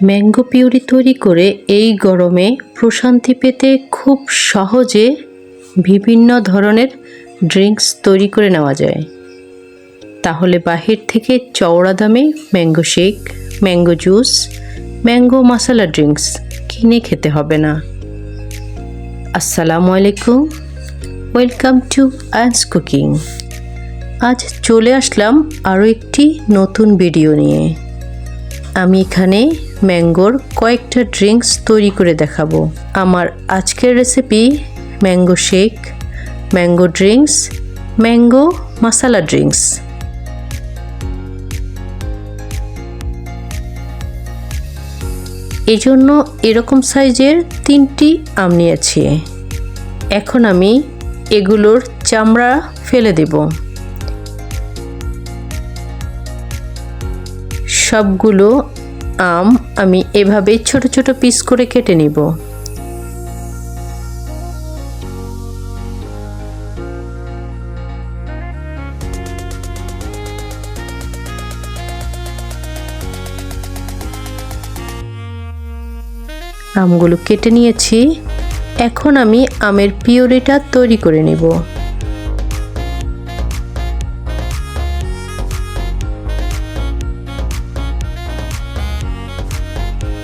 Mango puree তৈরি করে এই গরমে প্রশান্তি পেতে খুব সহজে বিভিন্ন ধরনের ড্রিঙ্কস তৈরি করে নেওয়া যায়। তাহলে বাহির থেকে চওড়া দামে mango shake, mango juice, mango মশলা ড্রিঙ্কস কিনে খেতে হবে না। আসসালামু আলাইকুম। Welcome to Ayans cooking. আজ চলে আসলাম আরও একটি নতুন ভিডিও নিয়ে। আমি এখানে ম্যাঙ্গোর কয়েকটা ড্রিঙ্কস তৈরি করে দেখাবো। আমার আজকের recipe mango shake, mango drinks, mango মশালা ড্রিঙ্কস। এজন্য এরকম সাইজের তিনটি আম নিয়েছি। এখন আমি এগুলোর চামড়া ফেলে দেব। সবগুলো আম আমি এভাবে ছোট ছোট পিস করে কেটে নিব। আমগুলো কেটে নিয়েছি। এখন আমি আমের পিওরিটা তৈরি করে নিব।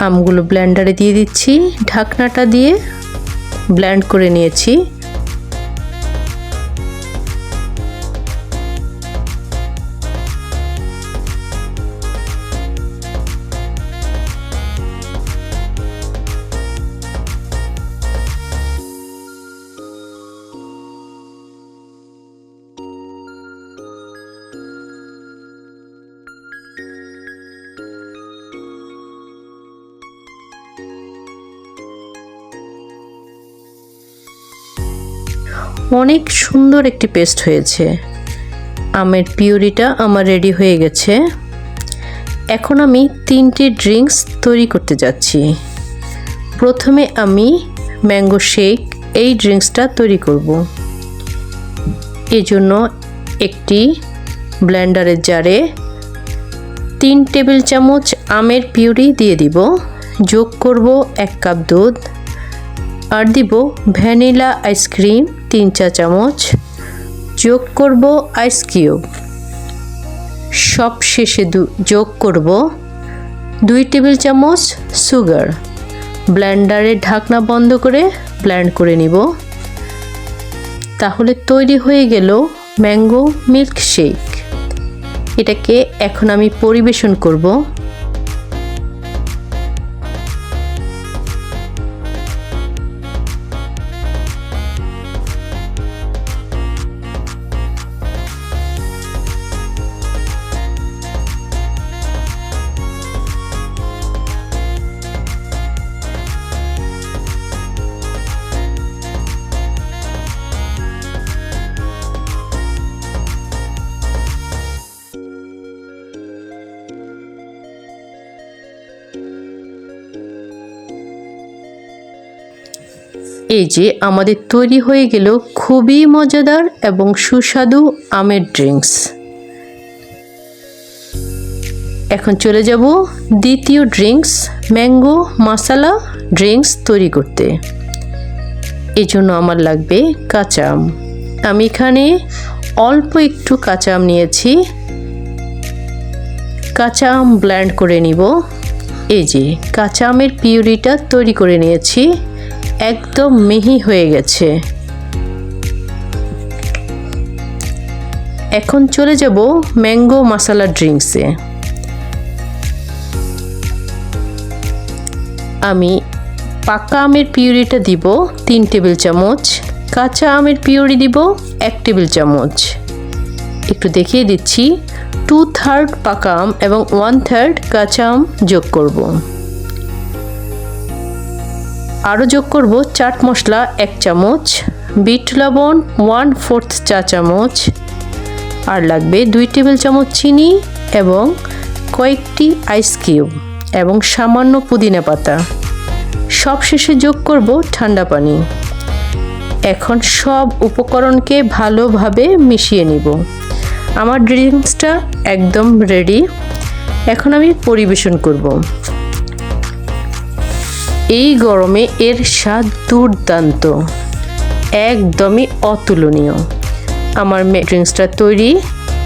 আমগুলো ব্ল্যান্ডারে দিয়ে দিচ্ছি ঢাকনাটা দিয়ে ব্ল্যান্ড করে নিয়েছি। অনেক সুন্দর একটি পেস্ট হয়েছে। আমের পিউরিটা আমার রেডি হয়ে গেছে। এখন আমি তিনটি ড্রিঙ্কস তৈরি করতে যাচ্ছি। প্রথমে আমি ম্যাঙ্গো শেক এই ড্রিঙ্কসটা তৈরি করব। এজন্য একটি ব্লেন্ডারের জারে তিন টেবিল চামচ আমের পিউরি দিয়ে দিব। যোগ করব এক কাপ দুধ। আর দিব ভ্যানিলা আইসক্রিম তিন চা চামচ, যোগ করব আইস কিউব সব শেষে যোগ করব দুই টেবিল চামচ সুগার ব্লেন্ডারে ঢাকনা বন্ধ করে ব্লেন্ড করে নিব। তাহলে তৈরি হয়ে গেল ম্যাঙ্গো মিল্ক শেক এটাকে এখন আমি পরিবেশন করব। এই যে আমাদের তৈরি হয়ে গেল খুবই মজাদার এবং সুস্বাদু আমের ড্রিঙ্কস। এখন চলে যাব দ্বিতীয় ড্রিঙ্কস, ম্যাঙ্গো মশালা ড্রিঙ্কস তৈরি করতে। এই জন্য আমার লাগবে কাঁচা আম। আমি এখানে অল্প একটু কাঁচা আম নিয়েছি। কাঁচা আম ব্ল্যান্ড করে নিব। এই যে কাঁচা আমের পিউরিটা তৈরি করে নিয়েছি। একদম মিহি হয়ে গেছে। এখন চলে যাব ম্যাঙ্গো মশলা ড্রিঙ্কসে আমি পাকা আমের পিউরিটা দিব তিন টেবিল চামচ, কাঁচা আমের পিউরি দিব এক টেবিল চামচ। একটু দেখিয়ে দিচ্ছি টু থার্ড পাকা আম এবং ওয়ান থার্ড কাঁচা আম যোগ করব। আরও যোগ করব চাট মশলা এক চামচ, বিট লবণ ওয়ান ফোর্থ চা চামচ, আর লাগবে দুই টেবিল চামচ চিনি এবং কয়েকটি আইস কিউব এবং সামান্য পুদিনা পাতা। সব শেষে যোগ করব ঠান্ডা পানি। এখন সব উপকরণকে ভালোভাবে মিশিয়ে নিব। আমার ড্রিঙ্কসটা একদম রেডি এখন আমি পরিবেশন করব। এই গরমে এর স্বাদ দুর্দান্ত, একদমই অতুলনীয়। আমার ড্রিঙ্কসটা তৈরি,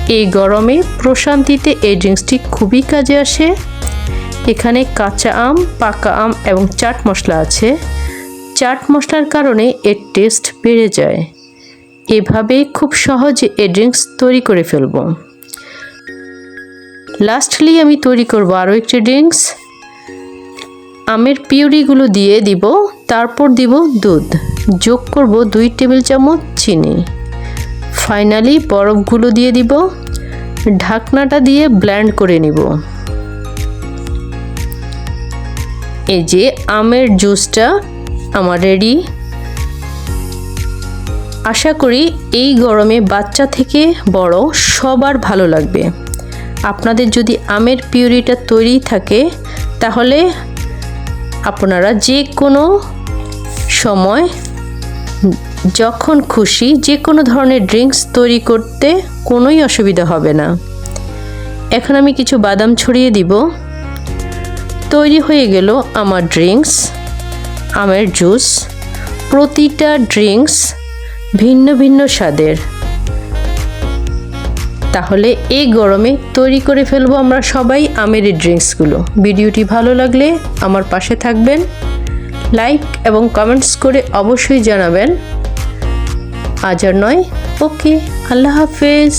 এই গরমে প্রশান্তিতে এই ড্রিঙ্কসটি খুবই কাজে আসে। এখানে কাঁচা আম, পাকা আম এবং চাট মশলা আছে। চাট মশলার কারণে এর টেস্ট বেড়ে যায়। এভাবে খুব সহজে এই ড্রিঙ্কস তৈরি করে ফেলব। লাস্টলি আমি তৈরি করব আরও একটি ড্রিঙ্কস। আমের পিউরিগুলো দিয়ে দিব, তারপর দিব দুধ। যোগ করব দুই টেবিল চামচ চিনি। ফাইনালি বরফগুলো দিয়ে দিব। ঢাকনাটা দিয়ে ব্ল্যান্ড করে নিব। এই যে আমের জুসটা আমার রেডি। আশা করি এই গরমে বাচ্চা থেকে বড় সবার ভালো লাগবে। আপনাদের যদি আমের পিউরিটা তৈরি থাকে, তাহলে আপনারা যে কোনো সময় যখন খুশি যে কোনো ধরনের ড্রিঙ্কস তৈরি করতে কোনোই অসুবিধা হবে না। এখন আমি কিছু বাদাম ছড়িয়ে দিব। তৈরি হয়ে গেল আমার ড্রিঙ্কস, আমের জুস। প্রতিটা ড্রিঙ্কস ভিন্ন ভিন্ন স্বাদের। তাহলে এই গরমে তৈরি করে ফেলব আমরা সবাই আমের এই ড্রিঙ্কসগুলো। ভিডিওটি ভালো লাগলে আমার পাশে থাকবেন। লাইক এবং কমেন্টস করে অবশ্যই জানাবেন। আজ আর নয়, ওকে, আল্লাহ হাফেজ।